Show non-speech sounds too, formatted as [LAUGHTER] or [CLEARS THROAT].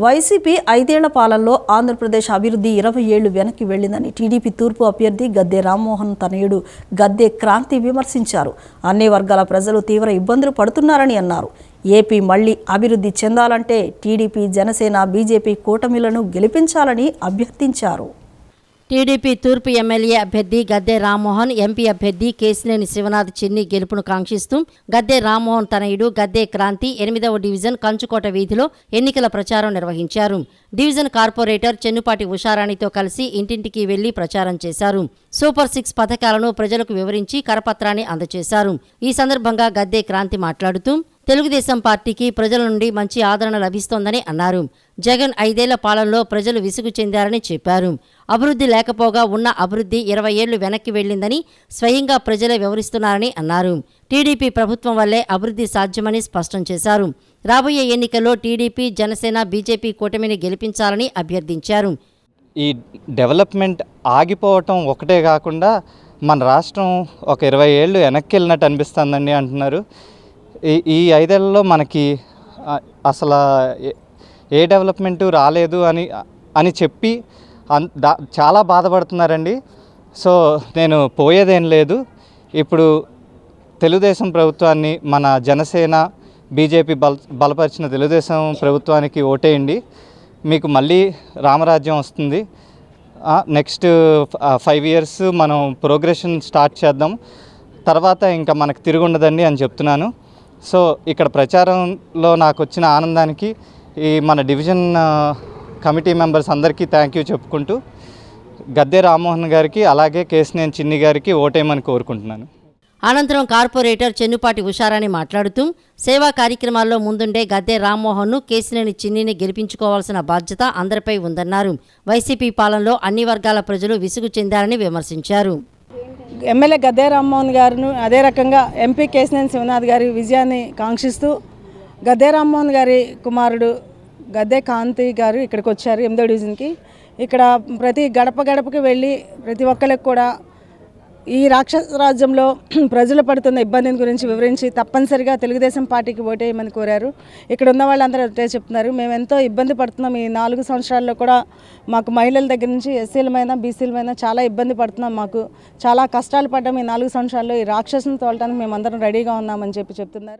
YCP ఐదేళ్ళ పాలనలో ఆంధ్రప్రదేశ్ అభివృద్ధి ఇరవై ఏళ్ళు వెనక్కి వెళ్ళిందని టీడీపీ తూర్పు అభ్యర్థి గద్దె రామ్మోహన్ తనయుడు గద్దె క్రాంతి విమర్శించారు. అన్ని వర్గాల ప్రజలు తీవ్ర ఇబ్బందులు పడుతున్నారని అన్నారు. ఏపీ మళ్ళీ అభివృద్ధి చెందాలంటే టీడీపీ జనసేన బీజేపీ కూటమిలను గెలిపించాలని అభ్యర్థించారు. టీడీపీ తూర్పు ఎమ్మెల్యే అభ్యర్థి గద్దె రామ్మోహన్ ఎంపీ అభ్యర్థి కేసినేని శివనాథ్ చిన్ని గెలుపును కాంక్షిస్తూ గద్దె రామ్మోహన్ తనయుడు గద్దె క్రాంతి ఎనిమిదవ డివిజన్ కంచుకోట వీధిలో ఎన్నికల ప్రచారం నిర్వహించారు. డివిజన్ కార్పొరేటర్ చెన్నుపాటి ఉషారాణితో కలిసి ఇంటింటికి వెళ్ళి ప్రచారం చేశారు. సూపర్ సిక్స్ పథకాలను ప్రజలకు వివరించి కరపత్రాన్ని అందజేశారు. ఈ సందర్భంగా గద్దె క్రాంతి మాట్లాడుతూ తెలుగుదేశం పార్టీకి ప్రజల నుండి మంచి ఆదరణ లభిస్తోందని అన్నారు. జగన్ ఐదేళ్ళ పాలనలో ప్రజలు విసుగు చెందారని చెప్పారు. అభివృద్ధి లేకపోగా ఉన్న అభివృద్ధి ఇరవై ఏళ్ళు వెనక్కి వెళ్ళిందని స్వయంగా ప్రజలే వివరిస్తున్నారని అన్నారు. టీడీపీ ప్రభుత్వం వల్లే అభివృద్ధి సాధ్యమని స్పష్టం చేశారు. రాబోయే ఎన్నికల్లో టీడీపీ జనసేన బీజేపీ కూటమిని గెలిపించాలని అభ్యర్థించారు. ఈ డెవలప్మెంట్ ఆగిపోవటం ఒకటే కాకుండా మన రాష్ట్రం ఒక ఇరవై ఏళ్ళు వెనక్కి వెళ్ళినట్టు అనిపిస్తుందండి అంటున్నారు. ఈ ఈ ఐదేళ్ళలో మనకి అసలు ఏ- ఏ డెవలప్మెంట్ రాలేదు అని అని చెప్పి అన్ చాలా బాధపడుతున్నారండి. సో నేను పోయేదేం లేదు. ఇప్పుడు తెలుగుదేశం ప్రభుత్వాన్ని మన జనసేన బీజేపీ బల బలపరిచిన తెలుగుదేశం ప్రభుత్వానికి ఓటేయండి. మీకు మళ్ళీ రామరాజ్యం వస్తుంది. నెక్స్ట్ ఫైవ్ ఇయర్స్ మనం ప్రోగ్రెషన్ స్టార్ట్ చేద్దాం. తర్వాత ఇంకా మనకు తిరుగుండదండి ఉండదండి అని చెప్తున్నాను. సో ఇక్కడ ప్రచారంలో నాకు వచ్చిన ఆనందానికి ఈ మన డివిజన్ కమిటీ మెంబర్స్ అందరికీ థ్యాంక్ యూ చెప్పుకుంటూ గద్దె రామ్మోహన్ గారికి అలాగే కేసినేని చిన్ని గారికి ఓటేయమని కోరుకుంటున్నాను. అనంతరం కార్పొరేటర్ చెన్నుపాటి ఉషారాని మాట్లాడుతూ సేవా కార్యక్రమాల్లో ముందుండే గద్దె రామ్మోహన్ను కేసినేని చిన్నిని గెలిపించుకోవాల్సిన బాధ్యత అందరిపై ఉందన్నారు. వైసీపీ పాలనలో అన్ని వర్గాల ప్రజలు విసుగు చెందారని విమర్శించారు. ఎమ్మెల్యే గద్దే రామ్మోహన్ గారును అదే రకంగా ఎంపీ కేసినేని శివనాథ్ గారి విజయాన్ని కాంక్షిస్తూ గద్దే రామ్మోహన్ గారి కుమారుడు గద్దే కాంతి గారు ఇక్కడికి వచ్చారు ఎనిమిదో డివిజన్కి. ఇక్కడ ప్రతి గడప గడపకి వెళ్ళి ప్రతి ఒక్కరికి కూడా ఈ రాక్షస రాజ్యంలో [CLEARS THROAT] ప్రజలు పడుతున్న ఇబ్బందిని గురించి వివరించి తప్పనిసరిగా తెలుగుదేశం పార్టీకి ఓటేయమని కోరారు. ఇక్కడ ఉన్న వాళ్ళందరూ ఒకటే చెప్తున్నారు. మేము ఎంతో ఇబ్బంది పడుతున్నాం. ఈ నాలుగు సంవత్సరాల్లో కూడా మాకు మహిళల దగ్గర నుంచి ఎస్సీలమైన బీసీలమైన చాలా ఇబ్బంది పడుతున్నాం మాకు. చాలా కష్టాలు పడ్డాం ఈ నాలుగు సంవత్సరాల్లో. ఈ రాక్షసుని తోలటానికి మేమందరం రెడీగా ఉన్నామని చెప్పి చెప్తున్నారు.